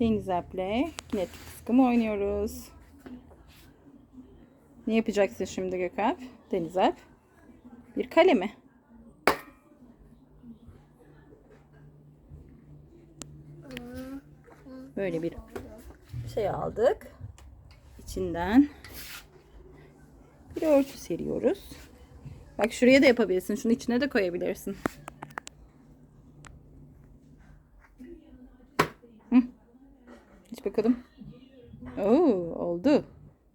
Deniz Alp'le kinetik sıkımı oynuyoruz. Ne yapacaksın şimdi Gökalp? Deniz Alp? Bir kale mi? Böyle bir şey aldık. İçinden bir örtü seriyoruz. Bak şuraya da yapabilirsin. Şunun içine de koyabilirsin. Bakalım. Oo, oldu.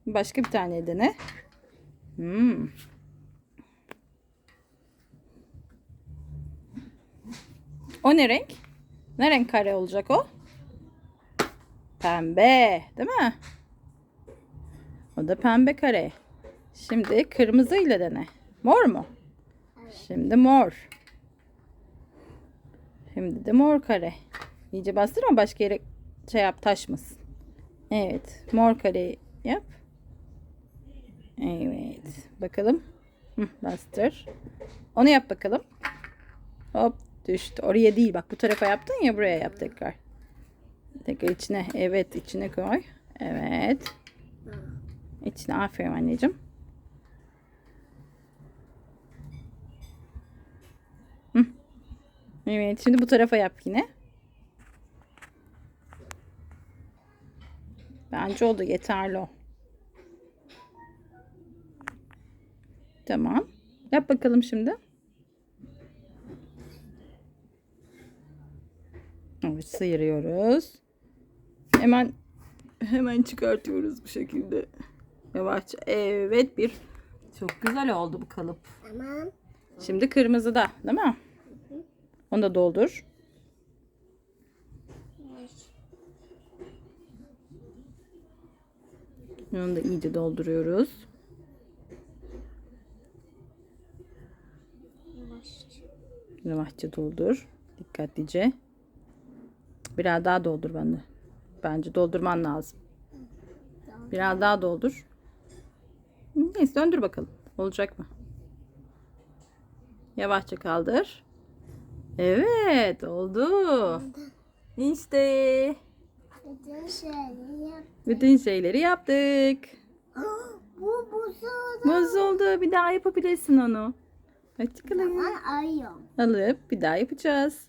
Başka bir tane dene. Hmm. O ne renk? Ne renk kare olacak o? Pembe, değil mi? O da pembe kare. Şimdi kırmızı ile dene. Mor mu? Şimdi mor. Şimdi de mor kare. İyice bastırma başka yere şey yap taşmasın. Evet. Mor kare yap. Evet. Bakalım. Hı, bastır. Onu yap bakalım. Hop düştü. Oraya değil bak bu tarafa yaptın ya buraya yap tekrar. Tekrar içine. Evet içine koy. Evet. İçine aferin anneciğim. Evet şimdi bu tarafa yap yine. Bence oldu yeterli o. Tamam. Yap bakalım şimdi. Evet sıyırıyoruz. Hemen hemen çıkartıyoruz bu şekilde. Yavaşça. Evet bir çok güzel oldu bu kalıp. Tamam. Şimdi kırmızı da değil mi? Onu da doldur. Onu da iyice dolduruyoruz. Yavaşça doldur. Dikkatlice. Biraz daha doldur bende. Bence doldurman lazım. Biraz daha doldur. Neyse döndür bakalım. Olacak mı? Yavaşça kaldır. Evet oldu. İşte Bütün şeyi yap. bütün şeyleri yaptık. Bu buzulu. Bozuldu. Bir daha yapabilirsin onu. Hoşçakalın. Ben ayıyorum. Alıp bir daha yapacağız.